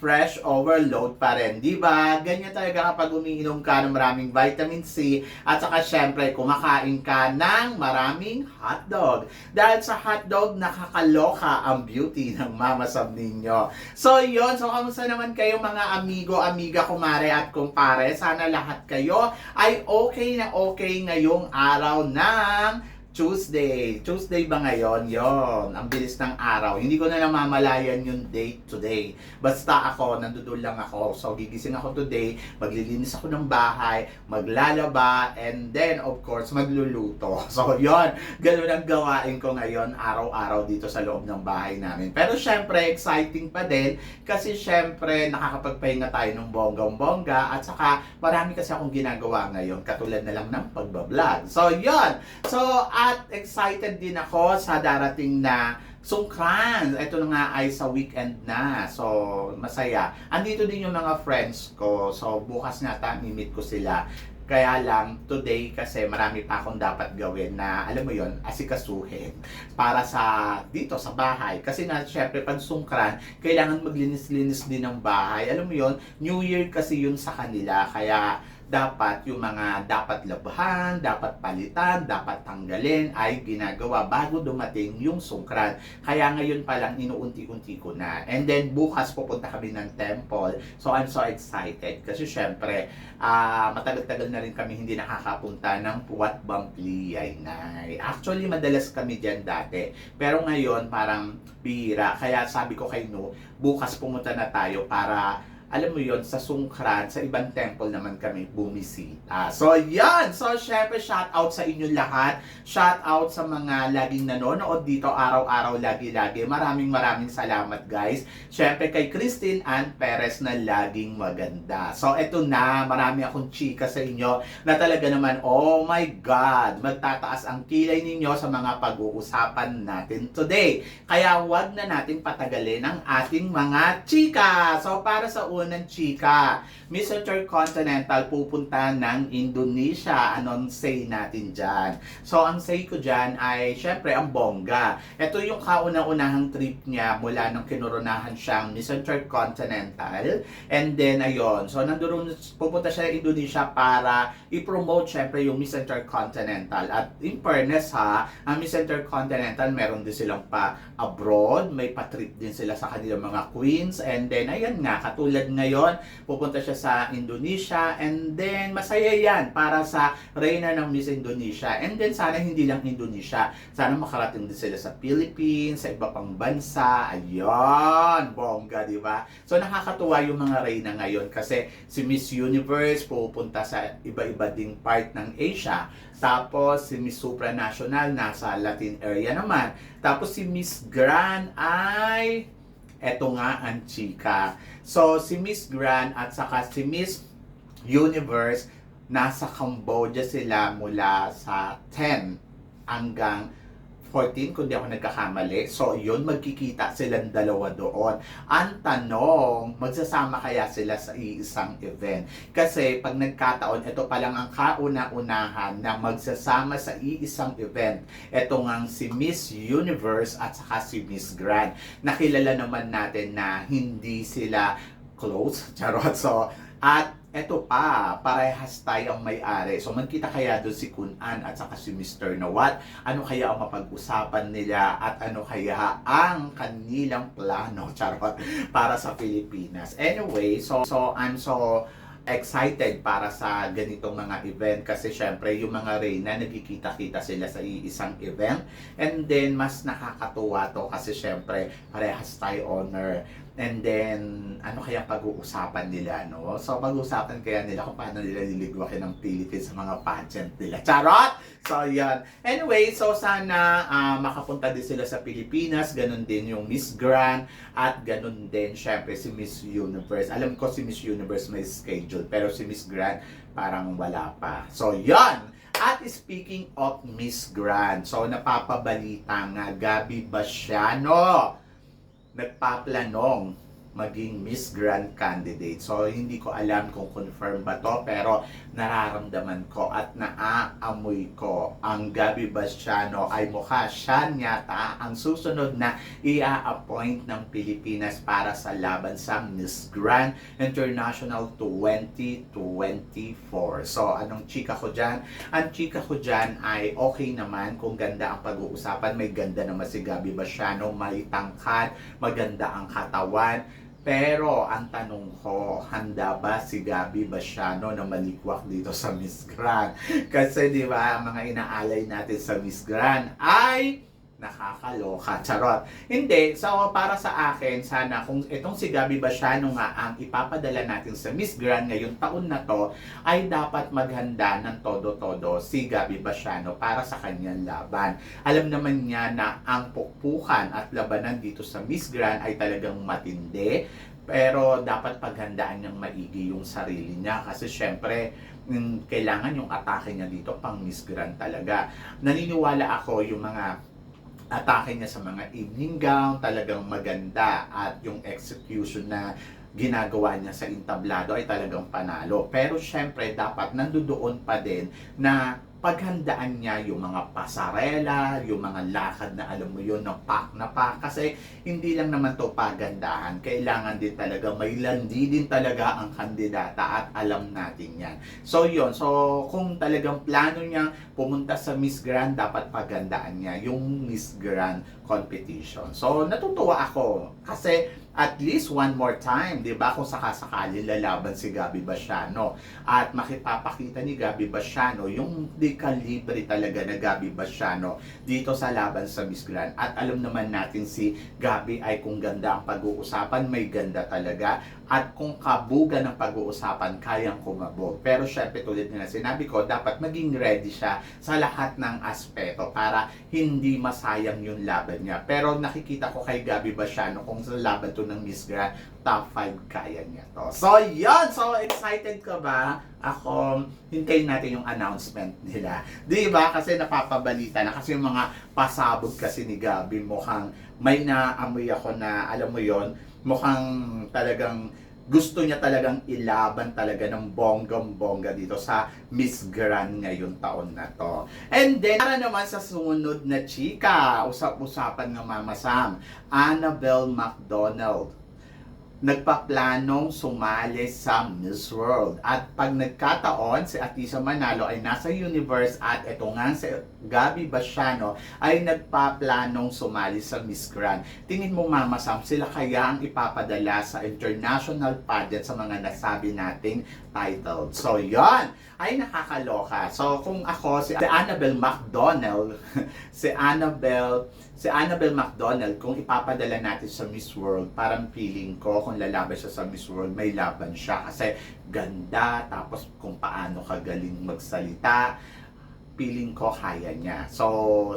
Fresh overload pa rin, di ba? Ganyan talaga kapag umiinom ka ng maraming vitamin C at saka syempre kumakain ka ng maraming hotdog. Dahil sa hotdog, nakakaloka ang beauty ng Mama Sam ninyo. So yon so kamusta naman kayo mga amigo, amiga, kumare at kumpare? Sana lahat kayo ay okay na okay ngayong araw ng Tuesday. Tuesday ba ngayon? Yon. Ang bilis ng araw. Hindi ko na namamalayan yung date today. Basta ako, nandudul lang ako. So, gigising ako today, maglilinis ako ng bahay, maglalaba, and then, of course, magluluto. So, yon. Ganun ang gawain ko ngayon, araw-araw dito sa loob ng bahay namin. Pero, syempre, exciting pa din kasi, syempre, nakakapagpahinga tayo ng bonggang-bongga at saka, marami kasi akong ginagawa ngayon, katulad na lang ng pagbablog. So, yon. So, at excited din ako sa darating na Sungkran. Ito na nga ay sa weekend na. So, masaya. Andito din yung mga friends ko. So, bukas nga ta, meet ko sila. Kaya lang, today kasi marami pa akong dapat gawin na, alam mo yon asikasuhin para sa dito sa bahay. Kasi nga, syempre, pag sungkran, kailangan maglinis-linis din ng bahay. Alam mo yon New Year kasi yun sa kanila. Kaya, dapat yung mga dapat labhan, dapat palitan, dapat tanggalin ay ginagawa bago dumating yung sungkran. Kaya ngayon pa lang inuunti-unti ko na. And then bukas pupunta kami ng temple. So I'm so excited kasi syempre uh, matagal-tagal na rin kami hindi nakakapunta ng Puwat Bampli ay nay. Actually madalas kami diyan dati. Pero ngayon parang bihira. Kaya sabi ko kay No, bukas pumunta na tayo para alam mo yon sa Sungkran, sa ibang temple naman kami bumisita. So, yan! So, syempre, shout out sa inyo lahat. Shout out sa mga laging nanonood dito araw-araw, lagi-lagi. Maraming maraming salamat, guys. Syempre, kay Christine Ann Perez na laging maganda. So, eto na, marami akong chika sa inyo na talaga naman, oh my God, magtataas ang kilay ninyo sa mga pag-uusapan natin today. Kaya, wag na natin patagalin ang ating mga chika. So, para sa unang chika. Miss Intercontinental pupunta ng Indonesia. Anong say natin dyan? So, ang say ko dyan ay, syempre, ang bongga. Ito yung kauna-unahang trip niya mula nung kinoronahan siyang Miss Intercontinental. And then, ayun. So, nandun, pupunta siya ng Indonesia para i-promote, syempre, yung Miss Intercontinental. At in fairness, ha, ang Miss Intercontinental, meron din silang pa abroad. May pa-trip din sila sa kanilang mga queens. And then, ayan nga, katulad ngayon, pupunta siya sa Indonesia. And then, masaya yan para sa reyna ng Miss Indonesia. And then, sana hindi lang Indonesia. Sana makarating din sila sa Philippines, sa iba pang bansa. Ayun, bongga, di? So, nakakatuwa yung mga reyna ngayon kasi si Miss Universe pupunta sa iba-iba ding part ng Asia. Tapos, si Miss Supranational nasa Latin area naman. Tapos, si Miss Grand ay eto nga ang chika. So, si Miss Grand at saka si Miss Universe, nasa Cambodia sila mula sa 10 hanggang 14, kung di ako nagkakamali. So, yun, magkikita silang dalawa doon. Ang tanong, magsasama kaya sila sa iisang event? Kasi, pag nagkataon, ito pa lang ang kauna-unahan na magsasama sa iisang event. Ito ngang si Miss Universe at saka si Miss Grand. Nakilala naman natin na hindi sila close, charot. So, at eto pa, parehas tayo ang may-ari. So magkita kaya doon si Kunan at saka si Mr. Nawat. Ano kaya ang mapag-usapan nila at ano kaya ang kanilang plano, charot, para sa Pilipinas. Anyway, so, so I'm so excited para sa ganitong mga event kasi syempre yung mga reyna nagkikita-kita sila sa isang event and then mas nakakatuwa to kasi syempre parehas tayo honor And then, ano kaya pag-uusapan nila, no? So, pag-uusapan kaya nila kung paano nila liligwakin ng Philippines sa mga pageant nila. Charot! So, yan. Anyway, so sana ah, makapunta din sila sa Pilipinas. Ganon din yung Miss Grand. At ganon din, syempre, si Miss Universe. Alam ko si Miss Universe may schedule. Pero si Miss Grand, parang wala pa. So, yan! At speaking of Miss Grand, so napapabalita nga Gabi Basiano nagpaplanong maging Miss Grand candidate. So, hindi ko alam kung confirm ba to, pero nararamdaman ko at naaamoy ko ang Gabi Bastiano ay mukha siya yata ang susunod na ia-appoint ng Pilipinas para sa laban sa Miss Grand International 2024. So, anong chika ko dyan? Ang chika ko dyan ay okay naman kung ganda ang pag-uusapan. May ganda naman si Gabi Bastiano, may tangkad, maganda ang katawan. Pero ang tanong ko, handa ba si Gabi Basiano na malikwak dito sa Miss Grand? Kasi di ba, mga inaalay natin sa Miss Grand ay nakakaloka. Charot. Hindi. So, para sa akin, sana kung itong si Gabi Basiano nga ang ipapadala natin sa Miss Grand ngayong taon na to, ay dapat maghanda ng todo-todo si Gabi Basiano para sa kanyang laban. Alam naman niya na ang pukpukan at labanan dito sa Miss Grand ay talagang matindi. Pero dapat paghandaan niyang maigi yung sarili niya kasi syempre mm, kailangan yung atake niya dito pang Miss Grand talaga. Naniniwala ako yung mga atake niya sa mga evening gown talagang maganda at yung execution na ginagawa niya sa entablado ay talagang panalo. Pero syempre dapat nandoon pa din na paghandaan niya yung mga pasarela, yung mga lakad na alam mo yun, na pak na pak. Kasi hindi lang naman to pagandahan. Kailangan din talaga, may landi din talaga ang kandidata at alam natin yan. So yun, so kung talagang plano niya pumunta sa Miss Grand, dapat pagandaan niya yung Miss Grand competition. So natutuwa ako kasi at least one more time, 'di ba? Kung sakasakali lalaban si Gabi Basiano at makipapakita ni Gabi Basiano yung di kalibre talaga na Gabi Basiano dito sa laban sa Miss Grand. At alam naman natin si Gabi ay kung ganda ang pag-uusapan, may ganda talaga. At kung kabuga ng pag-uusapan, kayang kumabog. Pero syempre tulad na sinabi ko, dapat maging ready siya sa lahat ng aspeto para hindi masayang yung laban niya. Pero nakikita ko kay Gabi Basiano kung sa laban to ng Miss Grand, top 5 kaya niya to. So, yun! So, excited ka ba? Ako, hintayin natin yung announcement nila. Di ba? Kasi napapabalita na. Kasi yung mga pasabog kasi ni Gabi, mukhang may naamoy ako na, alam mo yon mukhang talagang gusto niya talagang ilaban talaga ng bonggang-bongga dito sa Miss Grand ngayong taon na to. And then, para naman sa sumunod na chika, usap-usapan ng Mama Sam, Annabelle McDonald nagpaplanong sumali sa Miss World. At pag nagkataon, si Atisa Manalo ay nasa universe at ito nga si Gabi Basiano ay nagpaplanong sumali sa Miss Grand. Tingin mo Mama Sam, sila kaya ang ipapadala sa international pageant sa mga nasabi nating title. So, yon ay nakakaloka. So, kung ako, si, Annabelle McDonald, si Annabelle si Annabelle McDonald, kung ipapadala natin sa Miss World, parang feeling ko, kung lalaban siya sa Miss World, may laban siya. Kasi ganda, tapos kung paano kagaling magsalita, feeling ko kaya niya. So,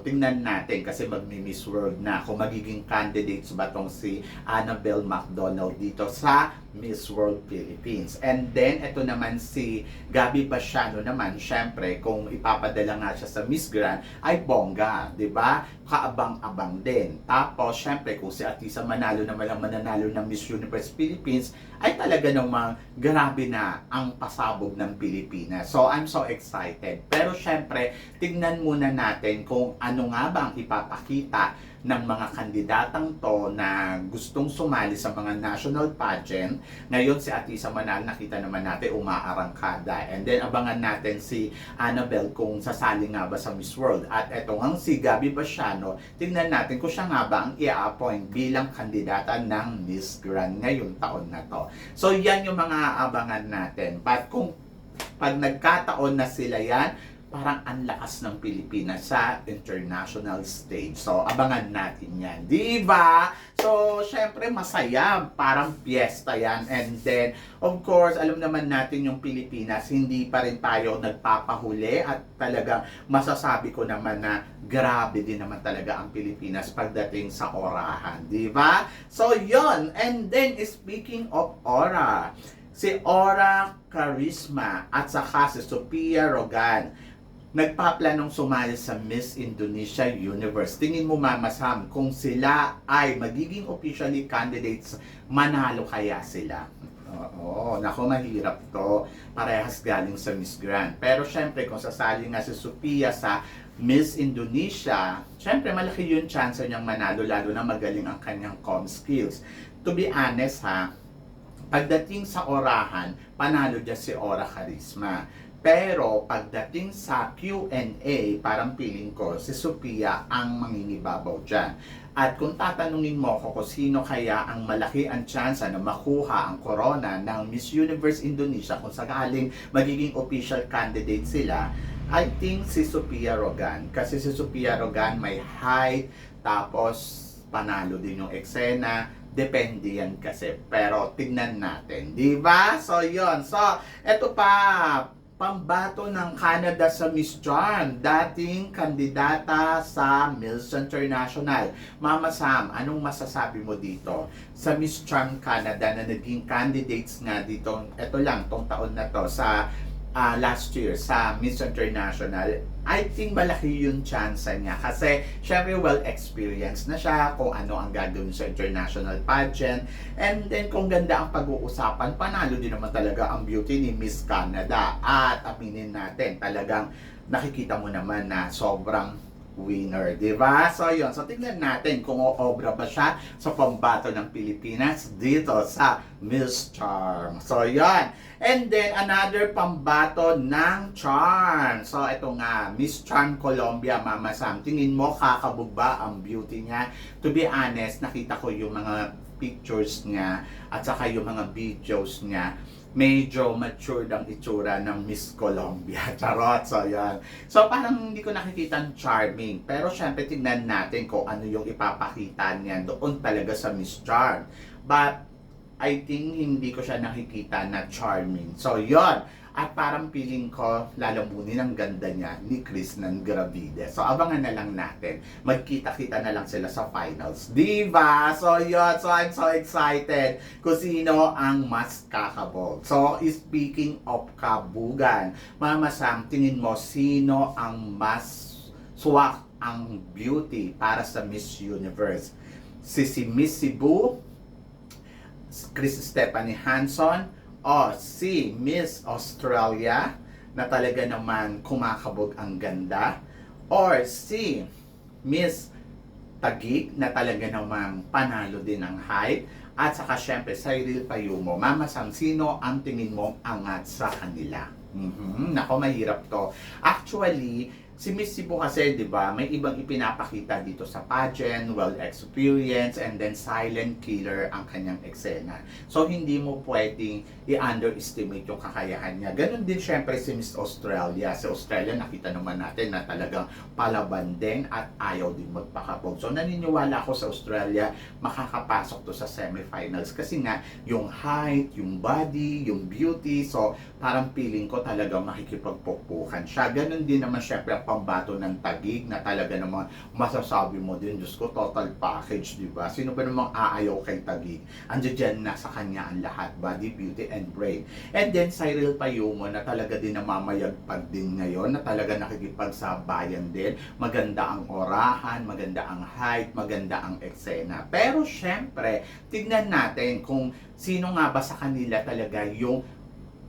tingnan natin kasi magmi-Miss World na kung magiging candidates ba tong si Annabelle McDonald dito sa Miss World Philippines. And then, ito naman si Gabi Basiano naman, syempre, kung ipapadala nga siya sa Miss Grand, ay bongga, di ba? Kaabang-abang din. Tapos, syempre, kung si Atisa Manalo naman ang mananalo ng Miss Universe Philippines, ay talaga namang grabe na ang pasabog ng Pilipinas. So, I'm so excited. Pero, syempre, tignan muna natin kung ano nga ba ang ipapakita ng mga kandidatang to na gustong sumali sa mga national pageant. Ngayon si Atisa Manal, nakita naman natin umaarangkada. And then abangan natin si Annabelle kung sasali nga ba sa Miss World. At eto nga si Gabi Basiano, tingnan natin kung siya nga ba ang i-appoint bilang kandidata ng Miss Grand ngayong taon na to. So yan yung mga abangan natin. But kung pag nagkataon na sila yan, parang ang lakas ng Pilipinas sa international stage. So, abangan natin yan. Di ba? So, syempre, masaya. Parang piyesta yan. And then, of course, alam naman natin yung Pilipinas, hindi pa rin tayo nagpapahuli at talagang masasabi ko naman na grabe din naman talaga ang Pilipinas pagdating sa orahan. Di ba? So, yon And then, speaking of aura, si Aura Charisma at saka si Sophia Rogan nagpaplanong sumali sa Miss Indonesia Universe. Tingin mo Mama Sam, kung sila ay magiging officially candidates, manalo kaya sila? Oo, nako mahirap to. Parehas galing sa Miss Grand. Pero syempre, kung sasali nga si Sophia sa Miss Indonesia, syempre malaki yung chance niyang manalo lalo na magaling ang kanyang com skills. To be honest ha, pagdating sa orahan, panalo dyan si Ora Charisma. Pero pagdating sa Q&A, parang feeling ko si Sophia ang mangingibabaw dyan. At kung tatanungin mo ko kung sino kaya ang malaki ang chance na makuha ang corona ng Miss Universe Indonesia kung sakaling magiging official candidate sila, I think si Sophia Rogan. Kasi si Sophia Rogan may height, tapos panalo din yung eksena, Depende yan kasi. Pero tignan natin. Di ba? So, yon So, eto pa. Pambato ng Canada sa Miss Charm. Dating kandidata sa Miss International. Mama Sam, anong masasabi mo dito? Sa Miss Charm Canada na naging candidates nga dito, eto lang, tong taon na to, sa ah, last year sa Miss International, I think malaki yung chance niya. Kasi syempre well experienced na siya kung ano ang gagawin sa international pageant. And then kung ganda ang pag-uusapan panalo din naman talaga ang beauty ni Miss Canada. At aminin natin talagang nakikita mo naman na sobrang winner, di ba? So, yun. So, tingnan natin kung obra ba siya sa pambato ng Pilipinas dito sa Miss Charm. So, yun. And then, another pambato ng Charm. So, ito nga, Miss Charm Colombia, Mama Sam. Tingin mo, kakabog ba ang beauty niya? To be honest, nakita ko yung mga pictures niya at saka yung mga videos niya medyo matured ang itsura ng Miss Colombia. Charot, so yan. So parang hindi ko nakikita charming. Pero syempre tingnan natin kung ano yung ipapakita niya doon talaga sa Miss Charm. But I think hindi ko siya nakikita na charming. So yon At parang feeling ko lalamunin ang ganda niya ni Chris ng Gravide. So abangan na lang natin. Magkita-kita na lang sila sa finals. Diba? So yun. So I'm so excited kung sino ang mas kakabog. So speaking of kabugan, Mama Sam, tingin mo sino ang mas swak ang beauty para sa Miss Universe? Si si Miss Cebu, Chris Stephanie Hanson, o si Miss Australia na talaga naman kumakabog ang ganda, or si Miss Tagig na talaga namang panalo din ng height, at saka syempre Cyril Payumo, Mama Sam, sino ang tingin mo angat sa kanila? Mhm, Nako, mahirap to. Actually, si Miss Cebu kasi, di ba, may ibang ipinapakita dito sa pageant, well experience, and then silent killer ang kanyang eksena. So, hindi mo pwedeng i-underestimate yung kakayahan niya. Ganon din syempre si Miss Australia. Si Australia, nakita naman natin na talagang palaban din at ayaw din magpakabog. So, naniniwala ako sa Australia, makakapasok to sa semifinals kasi nga, yung height, yung body, yung beauty, so, parang feeling ko talaga makikipagpukpukan siya. Ganon din naman syempre pambato ng tagig na talaga namang masasabi mo din, Diyos ko, total package, di ba? Sino ba namang aayaw kay tagig? Andiyan dyan na sa kanya ang lahat, body, beauty, and brain. And then Cyril Payumo na talaga din namamayagpag din ngayon, na talaga nakikipagsabayan din. Maganda ang orahan, maganda ang height, maganda ang eksena. Pero syempre, tignan natin kung sino nga ba sa kanila talaga yung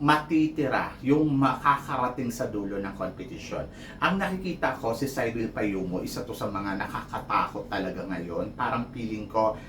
matitira yung makakarating sa dulo ng competition. Ang nakikita ko si Cyril Payumo, isa to sa mga nakakatakot talaga ngayon. Parang feeling ko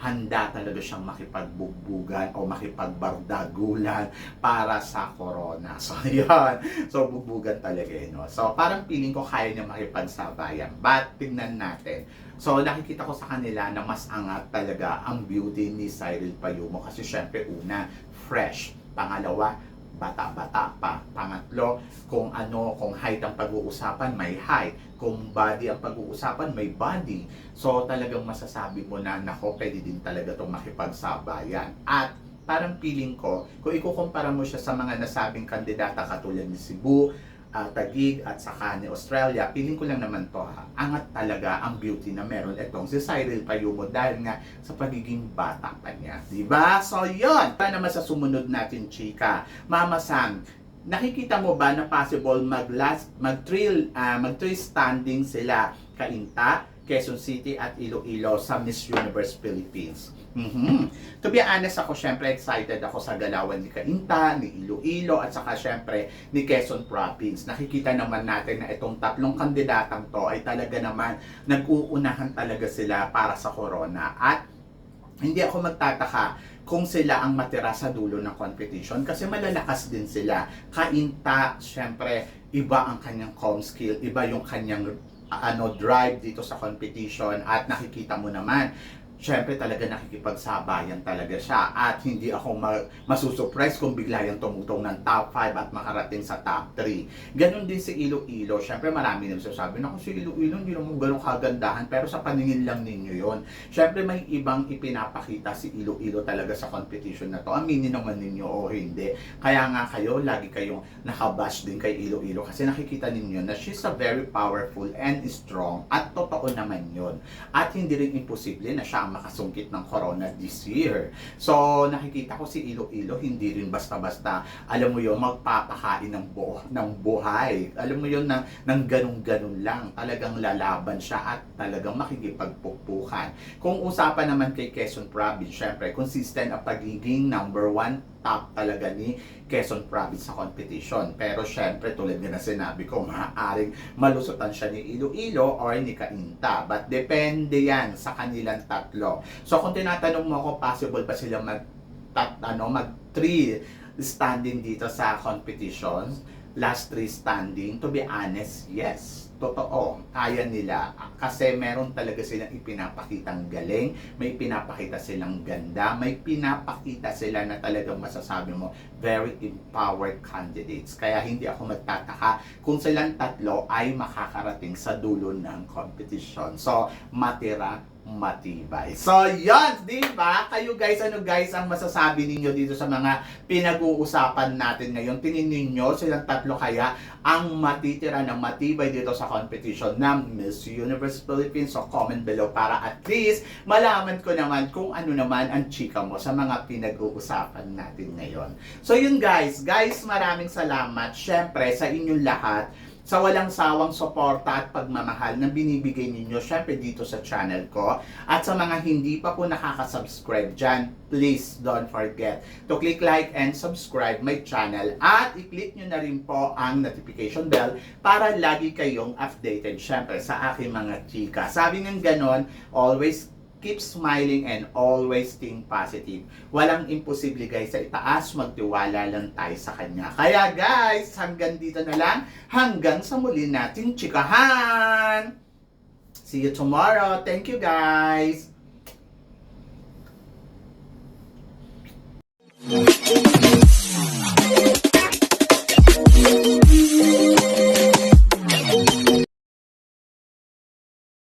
handa talaga siyang makipagbugbugan o makipagbardagulan para sa corona. So, yun. So, bugbugan talaga yun. No? So, parang feeling ko kaya niya makipagsabayan. But, tignan natin. So, nakikita ko sa kanila na mas angat talaga ang beauty ni Cyril Payumo kasi syempre una, fresh. Pangalawa, bata-bata pa. Pangatlo, kung ano, kung height ang pag-uusapan, may height. Kung body ang pag-uusapan, may body. So talagang masasabi mo na, nako, pwede din talaga itong makipagsabayan. At parang feeling ko, kung ikukumpara mo siya sa mga nasabing kandidata katulad ni Cebu, ah, Taguig at saka ni Australia, feeling ko lang naman to ha, angat talaga ang beauty na meron itong si Cyril Payumo dahil nga sa pagiging bata pa niya. Diba? So yun! Para naman sa sumunod natin, chika, Mama Sam, nakikita mo ba na possible mag last mag trail mag trail standing sila Kainta, Quezon City at Iloilo sa Miss Universe Philippines. Mhm. To be honest ako, syempre excited ako sa galawan ni Kainta, ni Iloilo at saka syempre ni Quezon Province. Nakikita naman natin na itong tatlong kandidatang to ay talaga naman nag-uunahan talaga sila para sa corona at hindi ako magtataka kung sila ang matira sa dulo ng competition kasi malalakas din sila. Kainta, syempre, iba ang kanyang com skill, iba yung kanyang ano drive dito sa competition at nakikita mo naman syempre talaga nakikipagsabayan talaga siya at hindi ako ma- masusurprise kung bigla yung tumutong ng top 5 at makarating sa top 3. Ganon din si Iloilo. Syempre marami nang sasabi na si Iloilo hindi naman ganun kagandahan pero sa paningin lang ninyo yon. Syempre may ibang ipinapakita si Iloilo talaga sa competition na to. Aminin naman ninyo o hindi. Kaya nga kayo, lagi kayong nakabash din kay Iloilo kasi nakikita ninyo na she's a very powerful and strong at totoo naman yon. At hindi rin imposible na siya makasungkit ng corona this year. So, nakikita ko si Iloilo, hindi rin basta-basta, alam mo yon magpapakain ng, bu- ng buhay. Alam mo yon ng, ng ganun-ganun lang. Talagang lalaban siya at talagang makikipagpukpukan. Kung usapan naman kay Quezon Province, syempre, consistent ang pagiging number one top talaga ni Quezon Province sa competition. Pero syempre, tulad nga na sinabi ko, maaaring malusutan siya ni Iloilo or ni Kainta. But depende yan sa kanilang tatlo. So kung tinatanong mo ako, possible ba sila mag tat, ano, mag three standing dito sa competitions? Last three standing? To be honest, yes. Totoo, kaya nila. Kasi meron talaga silang ipinapakitang galing, may pinapakita silang ganda, may pinapakita sila na talagang masasabi mo, very empowered candidates. Kaya hindi ako magtataka kung silang tatlo ay makakarating sa dulo ng competition. So, matira matibay. So, yan, di ba? Kayo guys, ano guys ang masasabi ninyo dito sa mga pinag-uusapan natin ngayon? Tingin ninyo silang tatlo kaya ang matitira ng matibay dito sa competition ng Miss Universe Philippines? So, comment below para at least malaman ko naman kung ano naman ang chika mo sa mga pinag-uusapan natin ngayon. So, yun guys. Guys, maraming salamat. Syempre, sa inyong lahat sa walang sawang suporta at pagmamahal na binibigay ninyo syempre dito sa channel ko. At sa mga hindi pa po nakaka-subscribe dyan, please don't forget to click like and subscribe my channel at i-click nyo na rin po ang notification bell para lagi kayong updated syempre sa aking mga chika. Sabi ng ganon, always keep smiling and always think positive. Walang imposible guys sa itaas, magtiwala lang tayo sa kanya. Kaya guys, hanggang dito na lang, hanggang sa muli nating chikahan! See you tomorrow. Thank you guys!